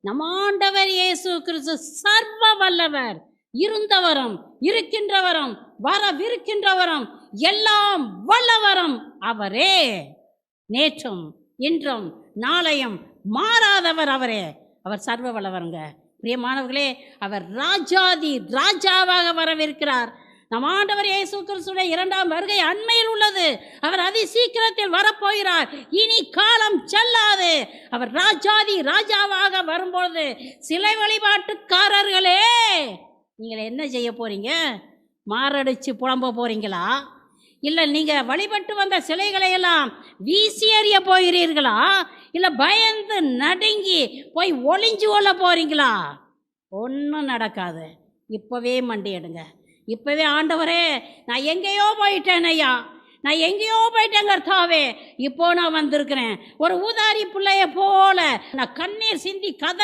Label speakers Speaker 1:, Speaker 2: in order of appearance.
Speaker 1: நம் ஆண்டவர் இயேசு கிறிஸ்து சர்வ வல்லவர் இருந்தவரும் இருக்கின்றவரும் வரவிருக்கின்றவரும் எல்லாம் வல்லவரும் அவரே. நேற்றும் இன்றும் நாளையும் மாறாதவர் அவரே. அவர் சர்வ வல்லவருங்க. பிரியமானவர்களே அவர் ராஜாதி ராஜாவாக வரவிருக்கிறார். நம் ஆண்டவர் இயேசு கிறிஸ்துடைய இரண்டாம் வருகை அண்மையில் உள்ளது. அவர் அதி சீக்கிரத்தில் வரப்போகிறார். இனி காலம் செல்லாது. அவர் ராஜாதி ராஜாவாக வரும்பொழுது சிலை வழிபாட்டுக்காரர்களே நீங்கள் என்ன செய்ய போறீங்க? மாரடிச்சு புலம்ப போகிறீங்களா இல்லை நீங்கள் வழிபட்டு வந்த சிலைகளை எல்லாம் வீசி எறிய போகிறீர்களா? இல்லை பயந்து நடுங்கி போய் ஒளிஞ்சு கொள்ள போகிறீங்களா ஒன்றும் நடக்காது. இப்போவே மண்டி எடுங்க இப்போவே ஆண்டவரே நான் எங்கேயோ போயிட்டேன் ஐயா நான் எங்கேயோ போயிட்டேன் கர்த்தாவே. இப்போ நான் வந்திருக்கிறேன். ஒரு ஊதாரி பிள்ளைய போல நான் கண்ணீர் சிந்தி கதை